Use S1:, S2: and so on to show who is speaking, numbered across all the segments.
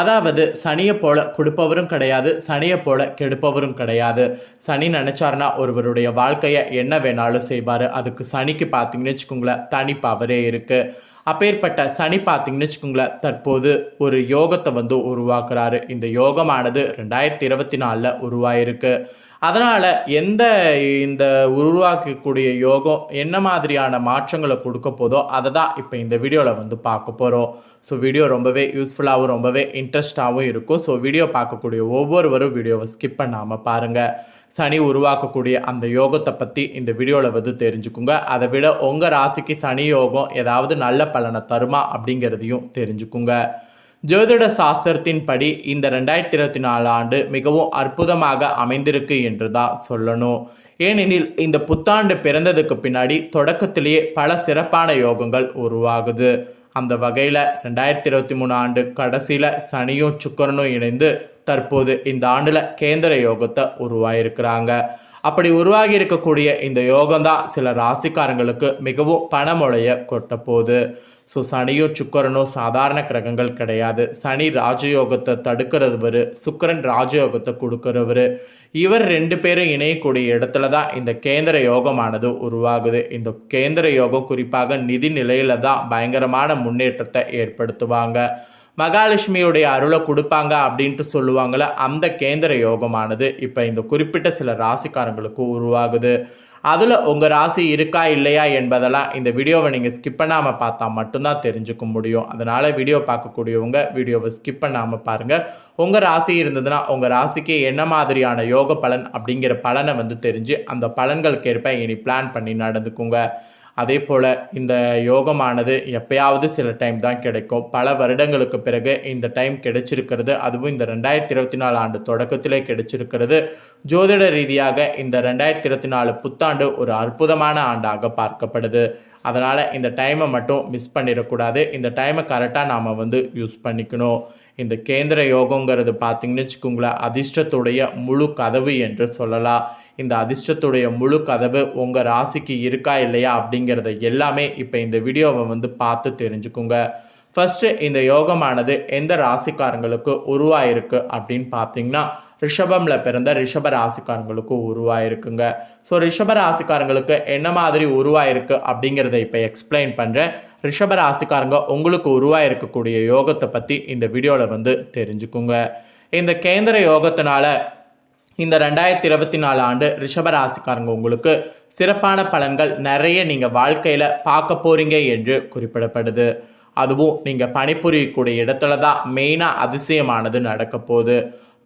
S1: அதாவது சனியை போல கொடுப்பவரும் கிடையாது சனியை போல கெடுப்பவரும் கிடையாது. சனி நினச்சாருன்னா ஒருவருடைய வாழ்க்கையை என்ன வேணாலும் செய்வார். அதுக்கு சனிக்கு பார்த்தீங்கன்னு வச்சுக்கோங்களேன் தனி பவரே இருக்குது அப்பேற்பட்ட சனி பார்த்தீங்கன்னு வச்சுக்கோங்களேன் தற்போது ஒரு யோகத்தை வந்து உருவாக்குறாரு. இந்த யோகமானது ரெண்டாயிரத்தி இருபத்தி நாலில் உருவாயிருக்கு. அதனால் எந்த இந்த உருவாக்கக்கூடிய யோகம் என்ன மாதிரியான மாற்றங்களை கொடுக்க போதோ அதை தான் இப்போ இந்த வீடியோவில் வந்து பார்க்க போகிறோம் ஸோ வீடியோ ரொம்பவே யூஸ்ஃபுல்லாகவும் ரொம்பவே இன்ட்ரெஸ்டாகவும் இருக்கும். ஸோ வீடியோ பார்க்கக்கூடிய ஒவ்வொருவரும் வீடியோவை ஸ்கிப் பண்ணாமல் பாருங்கள் சனி உருவாக்கக்கூடிய அந்த யோகத்தை பற்றி இந்த வீடியோவில் வந்து தெரிஞ்சுக்குங்க. அதை விட உங்கள் ராசிக்கு சனி யோகம் ஏதாவது நல்ல பலனை தருமா அப்படிங்கிறதையும் தெரிஞ்சுக்குங்க. ஜோதிட சாஸ்திரத்தின்படி இந்த ரெண்டாயிரத்தி இருபத்தி நாலு ஆண்டு மிகவும் அற்புதமாக அமைந்திருக்கு என்று தான் சொல்லணும். ஏனெனில் இந்த புத்தாண்டு பிறந்ததுக்கு பின்னாடி தொடக்கத்திலேயே பல சிறப்பான யோகங்கள் உருவாகுது. அந்த வகையில் ரெண்டாயிரத்தி இருபத்தி மூணு ஆண்டு கடைசியில் சனியும் சுக்கரனும் இணைந்து தற்போது இந்த ஆண்டில் கேந்திர யோகத்தை உருவாயிருக்கிறாங்க. அப்படி உருவாகி இருக்கக்கூடிய இந்த யோகம் தான் சில ராசிக்காரங்களுக்கு மிகவும் பணமுழைய கொட்ட போகுது ஸோ சனியோ சுக்கரனோ சாதாரண கிரகங்கள் கிடையாது. சனி ராஜயோகத்தை தடுக்கிறவர் சுக்கரன் ராஜயோகத்தை கொடுக்கிறவர் இவர் ரெண்டு பேரும் இணையக்கூடிய இடத்துல தான் இந்த கேந்திர யோகமானது உருவாகுது. இந்த கேந்திர யோகம் குறிப்பாக நிதி நிலையில தான் பயங்கரமான முன்னேற்றத்தை ஏற்படுத்துவாங்க. மகாலட்சுமியுடைய அருளை கொடுப்பாங்க அப்படின்ட்டு சொல்லுவாங்கள அந்த கேந்திர யோகமானது இப்போ இந்த குறிப்பிட்ட சில ராசிக்காரங்களுக்கு உருவாகுது. அதில் உங்கள் ராசி இருக்கா இல்லையா என்பதெல்லாம் இந்த வீடியோவை நீங்கள் ஸ்கிப் பண்ணாமல் பார்த்தா மட்டும்தான் தெரிஞ்சுக்க முடியும். அதனால் வீடியோ பார்க்கக்கூடியவங்க வீடியோவை ஸ்கிப் பண்ணாமல் பாருங்கள் உங்கள் ராசி இருந்ததுன்னா உங்கள் ராசிக்கு என்ன மாதிரியான யோக பலன் அப்படிங்கிற பலனை வந்து தெரிஞ்சு அந்த பலன்களுக்கு ஏற்ப இனி பிளான் பண்ணி நடந்துக்குங்க. அதே போல் இந்த யோகமானது எப்பயாவது சில டைம் தான் கிடைக்கும். பல வருடங்களுக்கு பிறகு இந்த டைம் கிடைச்சிருக்கிறது. அதுவும் இந்த ரெண்டாயிரத்தி இருபத்தி நாலு ஆண்டு தொடக்கத்திலே கிடைச்சிருக்கிறது. ஜோதிட ரீதியாக இந்த ரெண்டாயிரத்தி இருபத்தி நாலு புத்தாண்டு ஒரு அற்புதமான ஆண்டாக பார்க்கப்படுது. அதனால் இந்த டைமை மட்டும் மிஸ் பண்ணிடக்கூடாது. இந்த டைமை கரெக்டாக நாம் வந்து யூஸ் பண்ணிக்கணும். இந்த கேந்திர யோகங்கிறது பார்த்தீங்கன்னு வச்சுக்கோங்களேன் அதிர்ஷ்டத்துடைய முழு கதவு என்று சொல்லலாம். இந்த அதிர்ஷ்டத்துடைய முழு கதவு உங்கள் ராசிக்கு இருக்கா இல்லையா அப்படிங்கிறத எல்லாமே இப்போ இந்த வீடியோவை வந்து பார்த்து தெரிஞ்சுக்குங்க. ஃபஸ்ட்டு இந்த யோகமானது எந்த ராசிக்காரங்களுக்கு உருவாயிருக்கு அப்படின்னு பார்த்தீங்கன்னா ரிஷபமில் பிறந்த ரிஷப ராசிக்காரங்களுக்கு உருவாயிருக்குங்க. ஸோ ரிஷப ராசிக்காரங்களுக்கு என்ன மாதிரி உருவாயிருக்கு அப்படிங்கிறத இப்போ எக்ஸ்பிளைன் பண்ணுறேன் ரிஷப ராசிக்காரங்க உங்களுக்கு உருவாயிருக்கக்கூடிய யோகத்தை பற்றி இந்த வீடியோவில் வந்து தெரிஞ்சுக்குங்க. இந்த கேந்திர யோகத்தினால இந்த ரெண்டாயிரத்தி இருபத்தி நாலு ஆண்டு ரிஷபராசிக்காரங்க உங்களுக்கு சிறப்பான பலன்கள் நிறைய நீங்கள் வாழ்க்கையில் பார்க்க போகிறீங்க என்று குறிப்பிடப்படுது. அதுவும் நீங்கள் பணிபுரியக்கூடிய இடத்துல தான் மெயினாக அதிசயமானது நடக்க போகுது.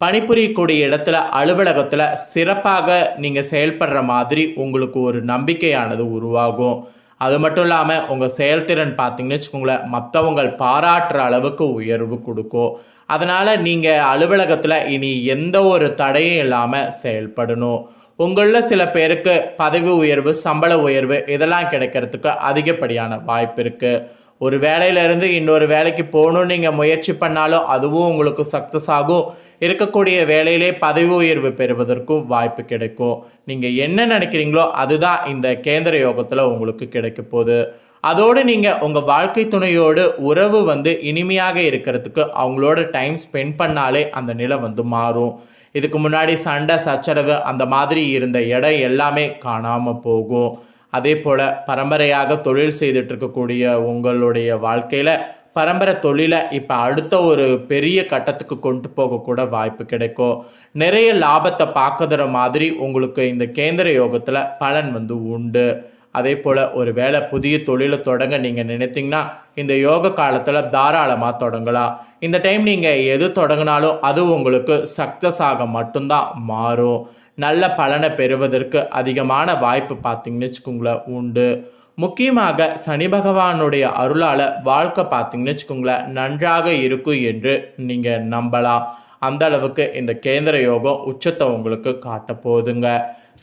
S1: பணிபுரியக்கூடிய இடத்துல அலுவலகத்தில் சிறப்பாக நீங்கள் செயல்படுற மாதிரி உங்களுக்கு ஒரு நம்பிக்கையானது உருவாகும். அது மட்டும் இல்லாமல் உங்கள் செயல்திறன் பார்த்தீங்கன்னு வச்சுக்கோங்களேன் மற்றவங்கள் பாராட்டுற அளவுக்கு உயர்வு கொடுக்கும். அதனால் நீங்கள் அலுவலகத்தில் இனி எந்த ஒரு தடையும் இல்லாமல் செயல்படணும். உங்களில் சில பேருக்கு பதவி உயர்வு சம்பள உயர்வு இதெல்லாம் கிடைக்கிறதுக்கு அதிகப்படியான வாய்ப்பு இருக்குது ஒரு வேலையிலேருந்து இன்னொரு வேலைக்கு போகணும்னு நீங்கள் முயற்சி பண்ணாலும் அதுவும் உங்களுக்கு சக்ஸஸ் ஆகும். இருக்கக்கூடிய வேலையிலே பதவி உயர்வு பெறுவதற்கும் வாய்ப்பு கிடைக்கும். நீங்கள் என்ன நினைக்கிறீங்களோ அதுதான் இந்த கேந்திர யோகத்தில் உங்களுக்கு கிடைக்க போகுது. அதோடு நீங்கள் உங்கள் வாழ்க்கை துணையோடு உறவு வந்து இனிமையாக இருக்கிறதுக்கு அவங்களோட டைம் ஸ்பெண்ட் பண்ணாலே அந்த நிலை வந்து மாறும். இதுக்கு முன்னாடி சண்டை சச்சரவு அந்த மாதிரி இருந்த இடம் எல்லாமே காணாமல் போகும். அதே போல் பரம்பரையாக தொழில் செய்துட்டு இருக்கக்கூடிய உங்களுடைய வாழ்க்கையில் பரம்பரை தொழிலை இப்போ அடுத்த ஒரு பெரிய கட்டத்துக்கு கொண்டு போகக்கூட வாய்ப்பு கிடைக்கும். நிறைய லாபத்தை பார்க்குற மாதிரி உங்களுக்கு இந்த கேந்திர யோகத்தில் பலன் வந்து உண்டு. அதே போல் ஒரு வேளை புதிய தொழிலை தொடங்க நீங்கள் நினைத்தீங்கன்னா இந்த யோக காலத்தில் தாராளமாக தொடங்கலாம். இந்த டைம் நீங்கள் எது தொடங்கினாலும் அது உங்களுக்கு சக்ஸஸ் ஆக மட்டும்தான் மாறும். நல்ல பலனை பெறுவதற்கு அதிகமான வாய்ப்பு பார்த்தீங்கன்னு வச்சுக்கோங்களேன் உண்டு. முக்கியமாக சனி பகவானுடைய அருளால் வாழ்க்கை பார்த்தீங்கன்னு வச்சுக்கோங்களேன் நன்றாக இருக்கும் என்று நீங்கள் நம்பலாம். அந்த அளவுக்கு இந்த கேந்திர யோகம் உச்சத்தை உங்களுக்கு காட்ட போகுதுங்க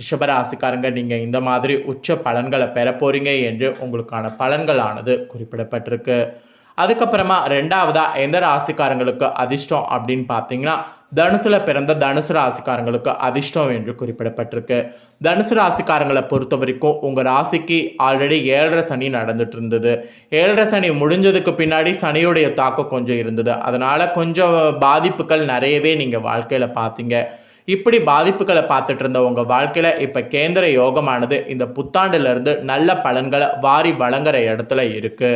S1: ரிஷபராசிக்காரங்க நீங்கள் இந்த மாதிரி உச்ச பலன்களை பெற போறீங்க என்று உங்களுக்கான பலன்களானது குறிப்பிடப்பட்டிருக்கு. அதுக்கப்புறமா ரெண்டாவதாக எந்த ராசிக்காரங்களுக்கு அதிர்ஷ்டம் அப்படின்னு பார்த்தீங்கன்னா தனுசுல பிறந்த தனுசு ராசிக்காரங்களுக்கு அதிர்ஷ்டம் என்று குறிப்பிடப்பட்டிருக்கு. தனுசு ராசிக்காரங்களை பொறுத்த வரைக்கும் உங்கள் ராசிக்கு ஆல்ரெடி ஏழரை சனி நடந்துட்டு இருந்தது. ஏழரை சனி முடிஞ்சதுக்கு பின்னாடி சனியுடைய தாக்கம் கொஞ்சம் இருந்தது. அதனால் கொஞ்சம் பாதிப்புகள் நிறையவே நீங்கள் வாழ்க்கையில் பார்த்தீங்க. இப்படி பாதிப்புகளை பார்த்துட்டு இருந்த உங்கள் வாழ்க்கையில் இப்போ கேந்திர யோகமானது இந்த புத்தாண்டுலேருந்து நல்ல பலன்களை வாரி வழங்குற இடத்துல இருக்குது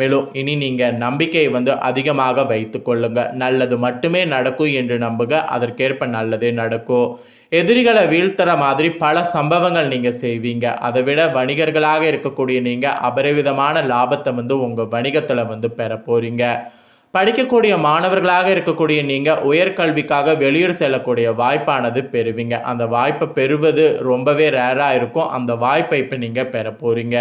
S1: மேலும் இனி நீங்கள் நம்பிக்கையை வந்து அதிகமாக வைத்து கொள்ளுங்கள் நல்லது மட்டுமே நடக்கும் என்று நம்புங்க. அதற்கேற்ப நல்லதே நடக்கும். எதிரிகளை வீழ்த்துற மாதிரி பல சம்பவங்கள் நீங்கள் செய்வீங்க. அதை விட வணிகர்களாக இருக்கக்கூடிய நீங்கள் அபரிவிதமான லாபத்தை வந்து உங்கள் வணிகத்தில் வந்து பெற போகிறீங்க படிக்கக்கூடிய மாணவர்களாக இருக்கக்கூடிய நீங்கள் உயர்கல்விக்காக வெளியூர் செல்லக்கூடிய வாய்ப்பானது பெறுவீங்க. அந்த வாய்ப்பை பெறுவது ரொம்பவே ரேராக இருக்கும். அந்த வாய்ப்பை இப்போ நீங்கள் பெற போகிறீங்க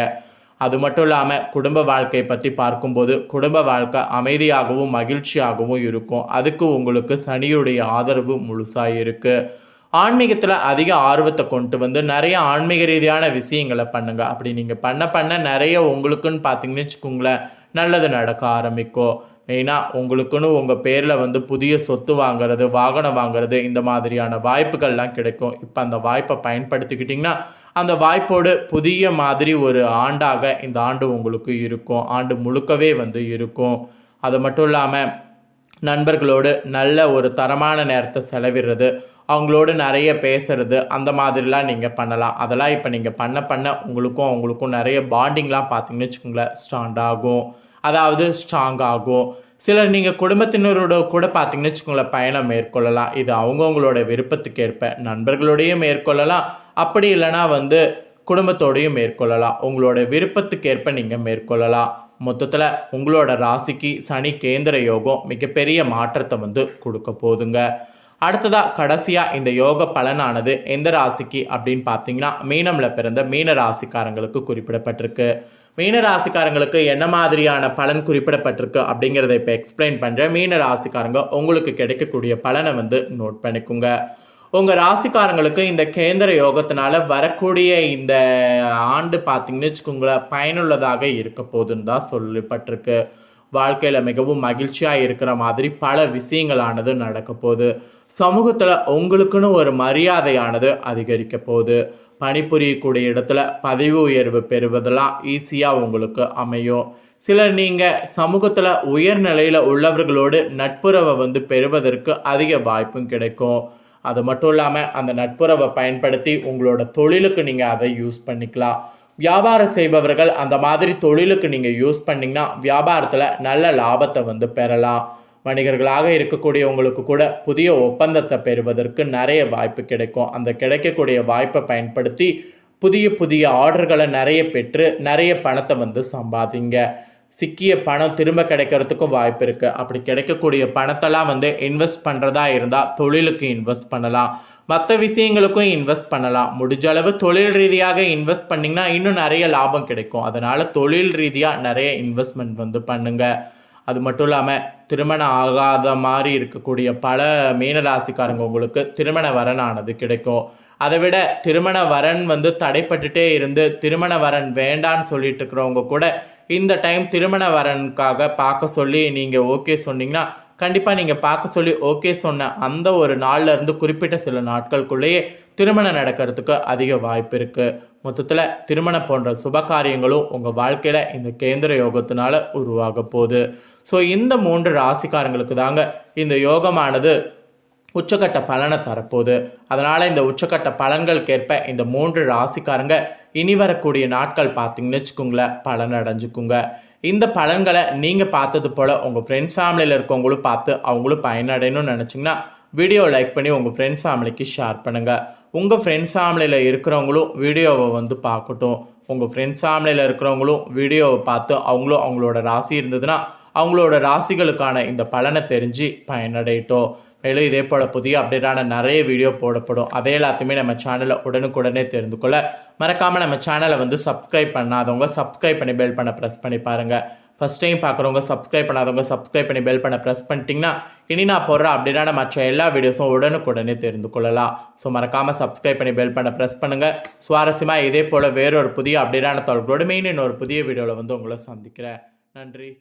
S1: அது மட்டும் இல்லாமல் குடும்ப வாழ்க்கையை பற்றி பார்க்கும்போது குடும்ப வாழ்க்கை அமைதியாகவும் மகிழ்ச்சியாகவும் இருக்கும். அதுக்கு உங்களுக்கு சனியுடைய ஆதரவு முழுசாக இருக்குது ஆன்மீகத்தில் அதிக ஆர்வத்தை கொண்டு வந்து நிறைய ஆன்மீக ரீதியான விஷயங்களை பண்ணுங்க. அப்படி நீங்கள் பண்ண பண்ண நிறைய உங்களுக்குன்னு பார்த்தீங்கன்னு வச்சுக்கோங்களேன் நல்லது நடக்க ஆரம்பிக்கும். மெயினாக உங்களுக்குன்னு உங்கள் பேரில் வந்து புதிய சொத்து வாங்குறது வாகனம் வாங்குறது இந்த மாதிரியான வாய்ப்புகள்லாம் கிடைக்கும். இப்போ அந்த வாய்ப்பை பயன்படுத்திக்கிட்டிங்கன்னா அந்த வாய்ப்போடு புதிய மாதிரி ஒரு ஆண்டாக இந்த ஆண்டு உங்களுக்கு இருக்கும். ஆண்டு முழுக்கவே வந்து இருக்கும். அது மட்டும் இல்லாமல் நண்பர்களோடு நல்ல ஒரு தரமான நேரத்தை செலவிடுறது அவங்களோடு நிறைய பேசுறது அந்த மாதிரிலாம் நீங்கள் பண்ணலாம். அதெல்லாம் இப்போ நீங்கள் பண்ண பண்ண உங்களுக்கும் அவங்களுக்கும் நிறைய பாண்டிங்லாம் பார்த்தீங்கன்னு வச்சுக்கோங்களேன் ஸ்டாண்ட் ஆகும். அதாவது ஸ்ட்ராங் ஆகும். சிலர் நீங்கள் குடும்பத்தினரோட கூட பார்த்தீங்கன்னு வச்சுக்கோங்களேன் பயணம் மேற்கொள்ளலாம். இது அவங்கவுங்களோட விருப்பத்துக்கேற்ப நண்பர்களோடையும் மேற்கொள்ளலாம். அப்படி இல்லைன்னா வந்து குடும்பத்தோடையும் மேற்கொள்ளலாம். உங்களோட விருப்பத்துக்கேற்ப நீங்கள் மேற்கொள்ளலாம். மொத்தத்தில் உங்களோட ராசிக்கு சனி கேந்திர யோகம் மிகப்பெரிய மாற்றத்தை வந்து கொடுக்க போதுங்க அடுத்ததாக கடைசியாக இந்த யோக பலனானது எந்த ராசிக்கு அப்படின்னு பார்த்தீங்கன்னா மீனமில் பிறந்த மீன ராசிக்காரங்களுக்கு குறிப்பிடப்பட்டிருக்கு. மீன ராசிக்காரங்களுக்கு என்ன மாதிரியான பலன் குறிப்பிடப்பட்டிருக்கு அப்படிங்கிறத இப்போ எக்ஸ்பிளைன் பண்ணுறேன் மீன ராசிக்காரங்க உங்களுக்கு கிடைக்கக்கூடிய பலனை வந்து நோட் பண்ணிக்கோங்க. உங்கள் ராசிக்காரங்களுக்கு இந்த கேந்திர யோகத்தினால வரக்கூடிய இந்த ஆண்டு பார்த்தீங்கன்னு வச்சுக்கோங்களேன் பயனுள்ளதாக இருக்க போதுன்னு தான் சொல்லப்பட்டிருக்கு. வாழ்க்கையில் மிகவும் மகிழ்ச்சியாக இருக்கிற மாதிரி பல விஷயங்களானது நடக்க போகுது. சமூகத்தில் உங்களுக்குன்னு ஒரு மரியாதையானது அதிகரிக்க போகுது. பணிபுரியக்கூடிய இடத்துல பதவி உயர்வு பெறுவதெல்லாம் ஈஸியாக உங்களுக்கு அமையும். சிலர் நீங்கள் சமூகத்தில் உயர்நிலையில் உள்ளவர்களோடு நட்புறவை வந்து பெறுவதற்கு அதிக வாய்ப்பும் கிடைக்கும். அது மட்டும் இல்லாமல் அந்த நட்புறவை பயன்படுத்தி உங்களோட தொழிலுக்கு நீங்கள் அதை யூஸ் பண்ணிக்கலாம். வியாபாரம் செய்பவர்கள் அந்த மாதிரி தொழிலுக்கு நீங்கள் யூஸ் பண்ணிங்கன்னா வியாபாரத்தில் நல்ல லாபத்தை வந்து பெறலாம். வணிகர்களாக இருக்கக்கூடியவங்களுக்கு கூட புதிய ஒப்பந்தத்தை பெறுவதற்கு நிறைய வாய்ப்பு கிடைக்கும். அந்த கிடைக்கக்கூடிய வாய்ப்பை பயன்படுத்தி புதிய புதிய ஆர்டர்களை நிறைய பெற்று நிறைய பணத்தை வந்து சம்பாதிங்க. சிக்கிய பணம் திரும்ப கிடைக்கிறதுக்கும் வாய்ப்பு இருக்குது அப்படி கிடைக்கக்கூடிய பணத்தெல்லாம் வந்து இன்வெஸ்ட் பண்ணுறதா இருந்தால் தொழிலுக்கு இன்வெஸ்ட் பண்ணலாம். மற்ற விஷயங்களுக்கும் இன்வெஸ்ட் பண்ணலாம். முடிஞ்ச அளவு தொழில் ரீதியாக இன்வெஸ்ட் பண்ணிங்கன்னா இன்னும் நிறைய லாபம் கிடைக்கும். அதனால் தொழில் ரீதியாக நிறைய இன்வெஸ்ட்மெண்ட் வந்து பண்ணுங்கள் அது மட்டும் இல்லாமல் திருமணம் ஆகாத மாதிரி இருக்கக்கூடிய பல மீனராசிக்காரங்க உங்களுக்கு திருமண வரனானது கிடைக்கும். அதை விட திருமண வரன் வந்து தடைப்பட்டுட்டே இருந்து திருமண வரன் வேண்டான்னு சொல்லிட்டு இருக்கிறவங்க கூட இந்த டைம் திருமண வரனுக்காக பார்க்க சொல்லி நீங்கள் ஓகே சொன்னீங்கன்னா கண்டிப்பாக நீங்கள் பார்க்க சொல்லி ஓகே சொன்ன அந்த ஒரு நாள்ல இருந்து குறிப்பிட்ட சில நாட்களுக்குள்ளேயே திருமணம் நடக்கிறதுக்கு அதிக வாய்ப்பு இருக்குது மொத்தத்தில் திருமணம் போன்ற சுப காரியங்களும் உங்கள் வாழ்க்கையில் இந்த கேந்திர யோகத்தினால உருவாக போகுது. ஸோ இந்த மூன்று ராசிக்காரங்களுக்கு தாங்க இந்த யோகமானது உச்சக்கட்ட பலனை தரப்போகுது. அதனால் இந்த உச்சக்கட்ட பலன்களுக்கேற்ப இந்த மூன்று ராசிக்காரங்க இனி வரக்கூடிய நாட்கள் பார்த்தீங்கன்னு வச்சுக்கோங்களேன் பலன் அடைஞ்சுக்குங்க. இந்த பலன்களை நீங்கள் பார்த்தது போல் உங்கள் ஃப்ரெண்ட்ஸ் ஃபேமிலியில் இருக்கவங்களும் பார்த்து அவங்களும் பயனடையணும்னு நினச்சிங்கன்னா வீடியோ லைக் பண்ணி உங்கள் ஃப்ரெண்ட்ஸ் ஃபேமிலிக்கு ஷேர் பண்ணுங்கள் உங்கள் ஃப்ரெண்ட்ஸ் ஃபேமிலியில் இருக்கிறவங்களும் வீடியோவை வந்து பார்க்கட்டும். உங்கள் ஃப்ரெண்ட்ஸ் ஃபேமிலியில் இருக்கிறவங்களும் வீடியோவை பார்த்து அவங்களும் அவங்களோட ராசி இருந்ததுன்னா அவங்களோட ராசிகளுக்கான இந்த பலனை தெரிஞ்சு பயனடையட்டும். மேலும் இதே போல் புதிய அப்டேட்டான நிறைய வீடியோ போடப்படும். அதே எல்லாத்தையுமே நம்ம சேனலில் உடனுக்குடனே தெரிந்து கொள்ள. மறக்காமல் நம்ம சேனலை வந்து சப்ஸ்கிரைப் பண்ணாதவங்க சப்ஸ்கிரைப் பண்ணி பெல் பண்ண ப்ரெஸ் பண்ணி பாருங்கள் ஃபஸ்ட் டைம் பார்க்குறவங்க சப்ஸ்கிரைப் பண்ணாதவங்க சப்ஸ்கிரைப் பண்ணி பெல் பண்ண ப்ரெஸ் பண்ணிட்டீங்கன்னா இனி நான் போடுற அப்டேட்டான மற்ற எல்லா வீடியோஸும் உடனுக்குடனே தெரிந்து கொள்ளலாம். ஸோ மறக்காமல் சப்ஸ்கிரைப் பண்ணி பெல் பண்ண ப்ரெஸ் பண்ணுங்கள் சுவாரஸ்யமாக இதே போல் வேறொரு புதிய அப்டேட்டான தொடர்போடு மெயின் இன்னொரு புதிய வீடியோவில் வந்து உங்களை சந்திக்கிறேன். நன்றி.